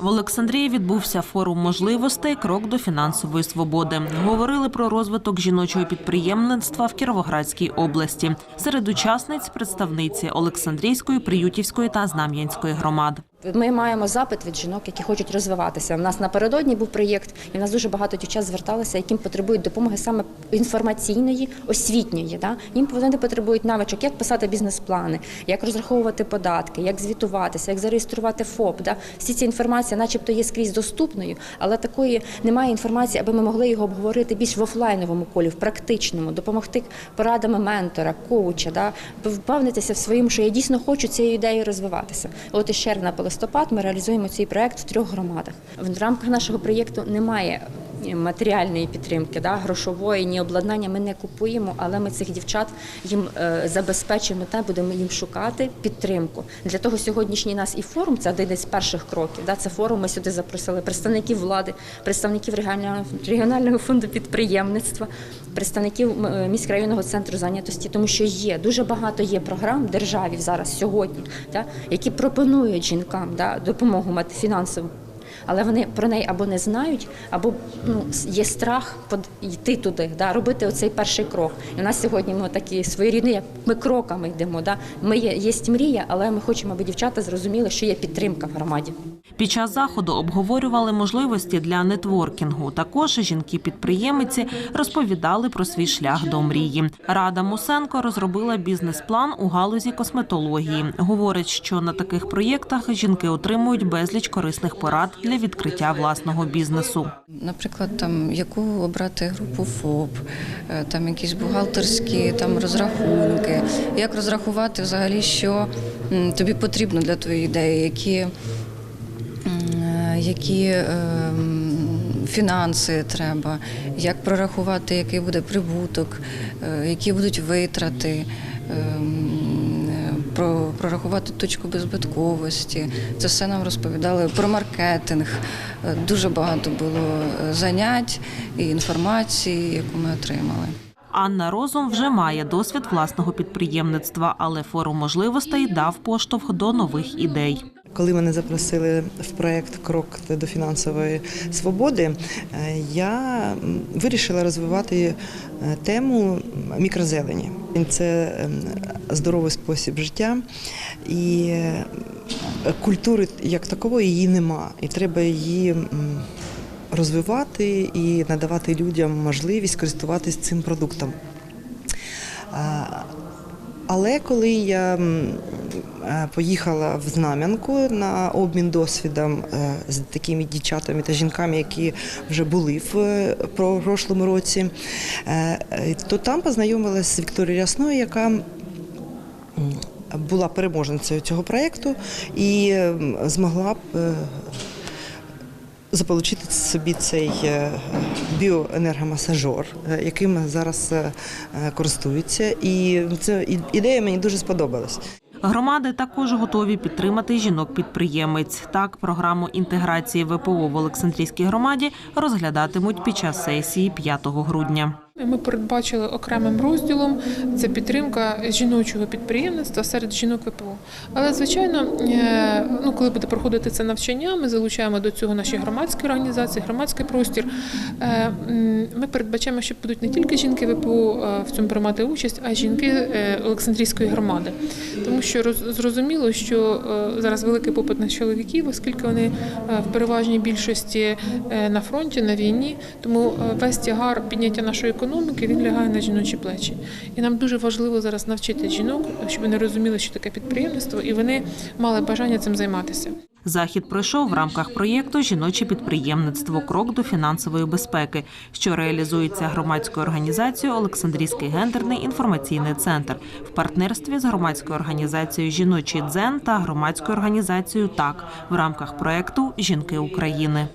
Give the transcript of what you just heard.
В Олександрії відбувся форум можливостей Крок до фінансової свободи. Говорили про розвиток жіночого підприємництва в Кіровоградській області. Серед учасниць представниці Олександрійської, Приютівської та Знам'янської громад. Ми маємо запит від жінок, які хочуть розвиватися. У нас напередодні був проєкт, і в нас дуже багато дівчат зверталися, яким потребують допомоги саме інформаційної, освітньої. Да? Їм вони потребують навичок, як писати бізнес-плани, як розраховувати податки, як звітуватися, як зареєструвати ФОП. Да? Всі ці інформація, начебто, є скрізь доступною, але такої немає інформації, аби ми могли його обговорити більш в офлайновому колі, в практичному, допомогти порадами ментора, коуча, да? впевнитися в своєму, що я дійсно хочу цією ідеєю розвиватися. От червня по листопад ми реалізуємо цей проект в трьох громадах. В рамках нашого проєкту немає матеріальної підтримки, да, грошової, ні обладнання ми не купуємо, але ми цих дівчат їм е, забезпечимо та будемо їм шукати підтримку. Для того сьогоднішній нас і форум це один із перших кроків. Да, це форум. Ми сюди запросили представників влади, представників регіонального, регіонального фонду підприємництва, представників е, міськрайонного центру зайнятості, тому що є дуже багато є програм державі зараз сьогодні, да, які пропонують жінкам да, допомогу мати фінансову. Але вони про неї або не знають, або ну є страх йти туди, да, робити оцей перший крок. І у нас сьогодні ми такі своєрідні, як ми кроками йдемо. Да. Ми є, є мрія, але ми хочемо, аби дівчата зрозуміли, що є підтримка в громаді. Під час заходу обговорювали можливості для нетворкінгу. Також жінки-підприємиці розповідали про свій шлях до мрії. Рада Мусенко розробила бізнес-план у галузі косметології. Говорить, що на таких проєктах жінки отримують безліч корисних порад для відкриття власного бізнесу. Наприклад, там яку обрати групу ФОП, е, там якісь бухгалтерські там розрахунки, як розрахувати взагалі, що тобі потрібно для твоєї ідеї, які, е, які е, фінанси треба, як прорахувати, який буде прибуток, які будуть витрати. Про прорахувати точку беззбитковості. Це все нам розповідали про маркетинг. Е, Дуже багато було е, занять і інформації, яку ми отримали. Анна Розум вже має досвід власного підприємництва, але форум можливостей дав поштовх до нових ідей. Коли мене запросили в проект Крок до фінансової свободи, е, я вирішила розвивати тему мікрозелені. Це ем, здоровий спосіб життя і е, культури як такової її нема, і треба її. Розвивати і надавати людям можливість користуватись цим продуктом. Але коли я поїхала в Знам'янку на обмін досвідом е, з такими дівчатами та жінками, які вже були в е, прошлому році, е, е, то там познайомилася з Вікторією Рясною, яка була переможницею цього проєкту і змогла б е, заполучити собі цей е, біоенергомасажор, е, яким зараз е, е, користуються. І ця ідея мені дуже сподобалась. Громади також готові підтримати жінок-підприємець. Так, програму інтеграції ВПО в Олександрійській громаді розглядатимуть під час сесії 5 грудня. Ми передбачили окремим розділом це підтримка жіночого підприємництва серед жінок ВПО. Але звичайно, е, ну коли буде проходити це навчання, ми залучаємо до цього наші громадські організації, громадський простір. Е, Ми передбачаємо, що будуть не тільки жінки ВПО е, в цьому приймати участь, а й жінки Олександрійської громади. Тому що роз- зрозуміло, що зараз великий попит на чоловіків, оскільки вони в переважній більшості на фронті, на війні. Тому весь тягар підняття нашої економіки він лягає на жіночі плечі. І нам дуже важливо зараз навчити жінок, щоб вони розуміли, що таке підприємництво, і вони мали бажання цим займатися. Захід пройшов в рамках проєкту Жіноче підприємництво Крок до фінансової безпеки, що реалізується громадською організацією Олександрійський гендерний інформаційний центр в партнерстві з громадською організацією Жіночий дзен та громадською організацією ТАК в рамках проєкту Жінки України.